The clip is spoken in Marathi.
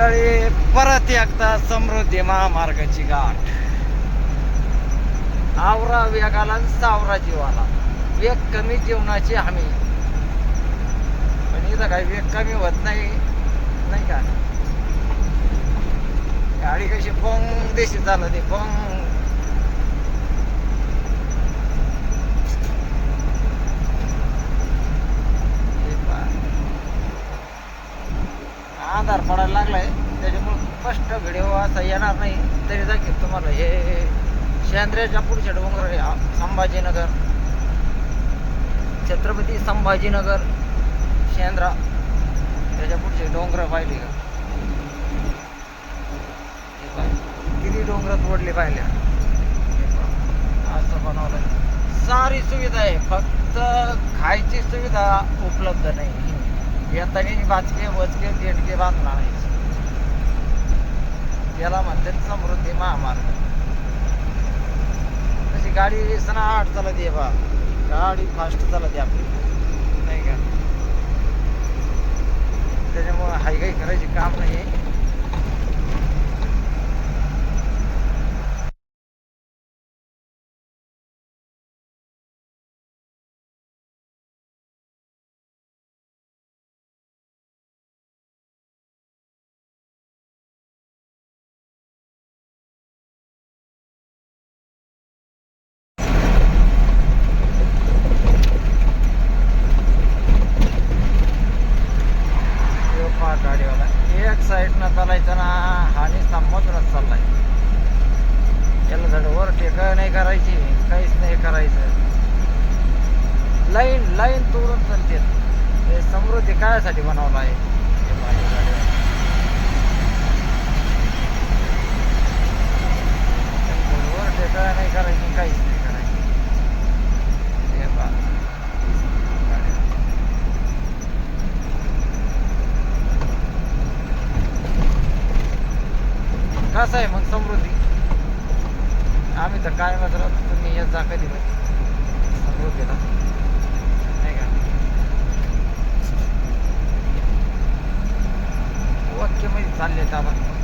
मंडळी परत एकदा समृद्धी महामार्गाची गाठ. आवरा वेगाला सावरा जीवाला. वेग कमी जीवनाची हमी. पण इथं काही वेग कमी होत नाही नाही का? गाडी कशी बंग देशी झालं ते बंग हे पहा. आधार पडायला लागलाय. त्याच्यामुळे स्पष्ट व्हिडिओ असा येणार नाही. तरी दाखव तुम्हाला हे शेंद्र्याच्या पुढच्या डोंगर आहे, संभाजीनगर. छत्रपती संभाजीनगर शेंद्रा त्याच्या पुढचे डोंगर पाहिले. का किती डोंगर तोडले पाहिल्या असं बनवलं सारी सुविधा आहे फक्त खायची सुविधा उपलब्ध नाही. येताना वाचके वचके देणगे बांधून नाही त्याला म्हणतात समृद्धी महामार्ग. तशी गाडी सनाट चालत आहे बा. गाडी फास्ट चालत आहे आपली नाही का त्याच्यामुळं हाय काही करायची काम नाही ह्यो पहा गाडीवाला एक साईडनं हानी ना हा चाललाय. याला धड वर टेक नाही करायची काहीच नाही करायचं. लाईन लाईन तोडून चालते हे समृद्धी कायसाठी बनवलं आहे. ते पहा हे नाही करायची काहीच नाही करायचं हे पहा गाडीवाला. कसं आहे मग समृद्धी. आम्ही तर काय मात्र तुम्ही येत जा कधी समृद्धीला. नाही का? ओके चालले आता आपण.